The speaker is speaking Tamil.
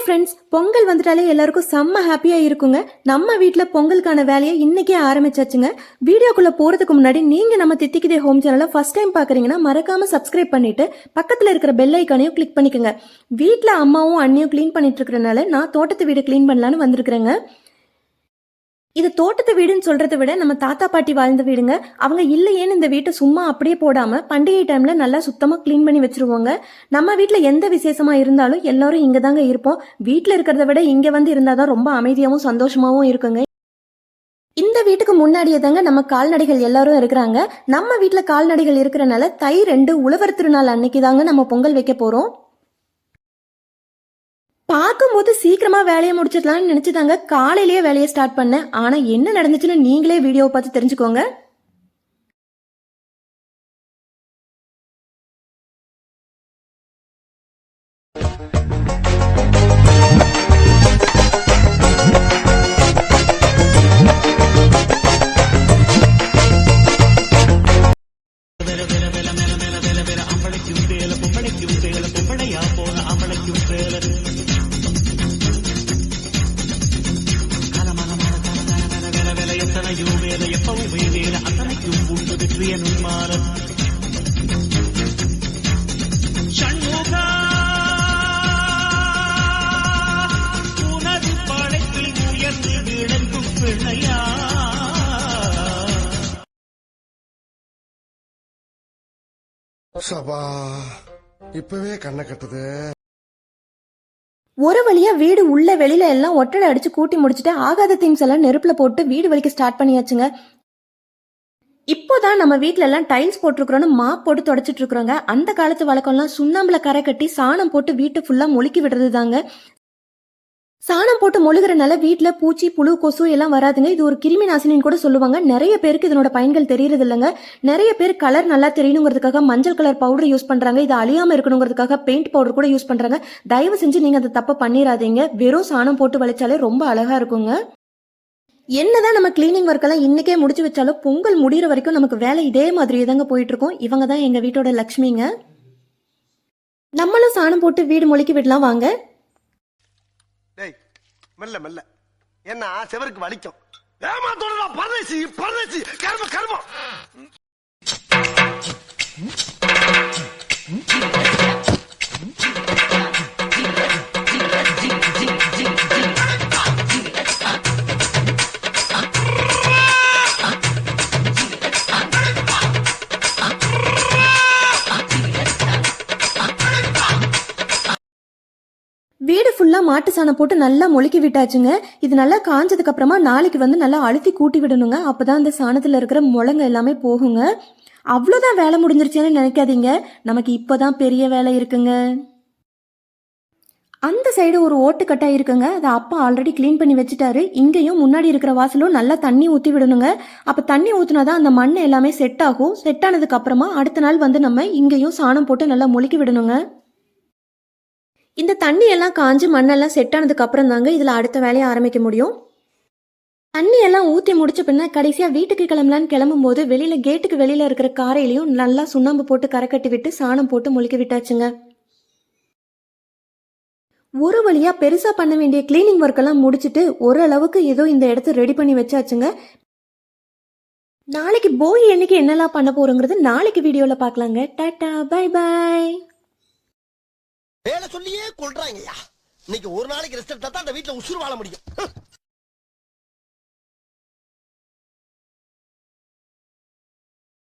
ஹாய் ஃப்ரெண்ட்ஸ் பொங்கல் வந்துட்டாலே எல்லாருக்கும் செம்ம ஹாப்பியாக இருக்குங்க. நம்ம வீட்டில் பொங்கலுக்கான வேலையை இன்றைக்கே ஆரம்பிச்சாச்சுங்க. வீடியோக்குள்ளே போகிறதுக்கு முன்னாடி நீங்கள் நம்ம தித்திக்கிதே ஹோம் சேனலை ஃபஸ்ட் டைம் பார்க்குறீங்கன்னா மறக்காமல் சப்ஸ்கிரைப் பண்ணிவிட்டு பக்கத்தில் இருக்கிற பெல் ஐக்கானையும் கிளிக் பண்ணிக்கோங்க. வீட்டில் அம்மாவும் அண்ணியும் க்ளீன் பண்ணிட்டு இருக்கிறனால நான் தோட்டத்து வீடு க்ளீன் பண்ணலான்னு வந்திருக்கிறேங்க. இது தோட்டத்து வீடுன்னு சொல்றதை விட நம்ம தாத்தா பாட்டி வாழ்ந்த வீடுங்க. அவங்க இல்லையேன்னு இந்த வீட்டை சும்மா அப்படியே போடாம பண்டிகை டைம்ல நல்லா சுத்தமா க்ளீன் பண்ணி வச்சிருவாங்க. நம்ம வீட்டுல எந்த விசேஷமா இருந்தாலும் எல்லாரும் இங்க தாங்க இருப்போம். வீட்டுல இருக்கிறத விட இங்க வந்து இருந்தாதான் ரொம்ப அமைதியாவும் சந்தோஷமாவும் இருக்குங்க. இந்த வீட்டுக்கு முன்னாடியே தாங்க நம்ம கால்நடைகள் எல்லாரும் இருக்கிறாங்க. நம்ம வீட்டுல கால்நடைகள் இருக்கிறனால தை ரெண்டு உழவர் திருநாள் அன்னைக்கு தாங்க நம்ம பொங்கல் வைக்க போறோம். பார்க்கும்போது சீக்கிரமா வேலையை முடிச்சிடலாம்னு நினைச்சுதாங்க. காலையிலேயே வேலையை ஸ்டார்ட் பண்ணேன். ஆனா என்ன நடந்துச்சுன்னு நீங்களே வீடியோவை பார்த்து தெரிஞ்சுக்கோங்க. சண்முகா உனது படைப்பில் உயர்ந்து விளங்கும் பிள்ளையா சபா இப்பவே கண்ணை கட்டுது ஒரு வழியா வீடு உள்ள வெளியில எல்லாம் ஒட்டடை அடிச்சு கூட்டி முடிச்சுட்டு ஆகாத திங்ஸ் எல்லாம் நெருப்புல போட்டு வீடு வலிக்க ஸ்டார்ட் பண்ணியாச்சுங்க. இப்போதான் நம்ம வீட்ல எல்லாம் டைல்ஸ் போட்டிருக்கிறோன்னு மாப் போட்டு தொடச்சிட்டு இருக்கிறோங்க. அந்த காலத்து வழக்கம்லாம் சுண்ணாம்புல கரை கட்டி சாணம் போட்டு வீட்டை ஃபுல்லா முழுக்கி விடுறது தாங்க சாணம் போட்டு மொழுகிறனால வீட்ல பூச்சி புழு கொசு எல்லாம் வராதுங்க. இது ஒரு கிருமி நாசினின்னு கூட சொல்லுவாங்க. நிறைய பேருக்கு இதனோட பயன்கள் தெரியறது இல்லைங்க. நிறைய பேர் கலர் நல்லா தெரியணுங்கிறதுக்காக மஞ்சள் கலர் பவுடர் யூஸ் பண்றாங்க. இது அழியாம இருக்கணுங்கிறதுக்காக பெயிண்ட் பவுடர் கூட யூஸ் பண்றாங்க. தயவு செஞ்சு நீங்க அந்த தப்பை பண்ணிடாதீங்க வெறும் சாணம் போட்டு வலிச்சாலே ரொம்ப அழகா இருக்குங்க. என்னதான் நம்ம கிளீனிங் ஒர்க்கெல்லாம் இன்னைக்கே முடிச்சு வச்சாலும் பொங்கல் முடிகிற வரைக்கும் நமக்கு வேலை இதே மாதிரியே தாங்க போயிட்டு இருக்கோம். இவங்க தான் எங்க வீட்டோட லக்ஷ்மிங்க. நம்மளும் சாணம் போட்டு வீடு மொழிக்கி விடலாம் வாங்க. மெல்ல மெல்ல. என்ன செவருக்கு வலிக்கும். ஏமா தொடரா பரதேசி வீடு ஃபுல்லா மாட்டு சாணம் போட்டு நல்லா மொழுக்கி விட்டாச்சுங்க. இது நல்லா காஞ்சதுக்கு அப்புறமா நாளைக்கு வந்து நல்லா அழுத்தி கூட்டி விடணுங்க. அப்பதான் அந்த சாணத்துல இருக்கிற முளங்க எல்லாமே போகுங்க. அவ்வளோதான் வேலை முடிஞ்சிருச்சேன்னு நினைக்காதீங்க. நமக்கு இப்போதான் பெரிய வேலை இருக்குங்க. அந்த சைடு ஒரு ஓட்டுக்கட்டாக இருக்குங்க. அதை அப்பா ஆல்ரெடி க்ளீன் பண்ணி வச்சுட்டாரு. இங்கேயும் முன்னாடி இருக்கிற வாசலும் நல்லா தண்ணி ஊற்றி விடணுங்க. அப்போ தண்ணி ஊற்றினாதான் அந்த மண் எல்லாமே செட் ஆகும். செட் ஆனதுக்கு அப்புறமா அடுத்த நாள் வந்து நம்ம இங்கேயும் சாணம் போட்டு நல்லா முழுக்கி விடணுங்க. இந்த தண்ணி எல்லாம் காஞ்சு மண்ணெல்லாம் செட் ஆனதுக்கு அப்புறம் தாங்க இதில் அடுத்த வேலையை ஆரம்பிக்க முடியும். தண்ணி எல்லாம் ஊற்றி முடிச்ச பின்ன கடைசியாக வீட்டுக்கு கிளம்பலான்னு கிளம்பும்போது வெளியில் கேட்டுக்கு வெளியில் இருக்கிற காரையிலையும் நல்லா சுண்ணாம்பு போட்டு கரை கட்டி விட்டு சாணம் போட்டு முழுக்கி விட்டாச்சுங்க. ஒரு வழியாக பெருசாக பண்ண வேண்டிய க்ளீனிங் ஒர்க்கெல்லாம் முடிச்சுட்டு ஓரளவுக்கு ஏதோ இந்த இடத்த ரெடி பண்ணி வச்சாச்சுங்க. நாளைக்கு போய் என்னைக்கு என்னெல்லாம் பண்ண போறோங்கிறது நாளைக்கு வீடியோவில் பார்க்கலாங்க. டாட்டா பை பை வேலை சொல்லியே கொள்றாங்கய்யா இன்னைக்கு ஒரு நாளைக்கு ரெஸ்ட் எடுத்தா தான் அந்த வீட்டுல உசுறு வாழ முடியும்.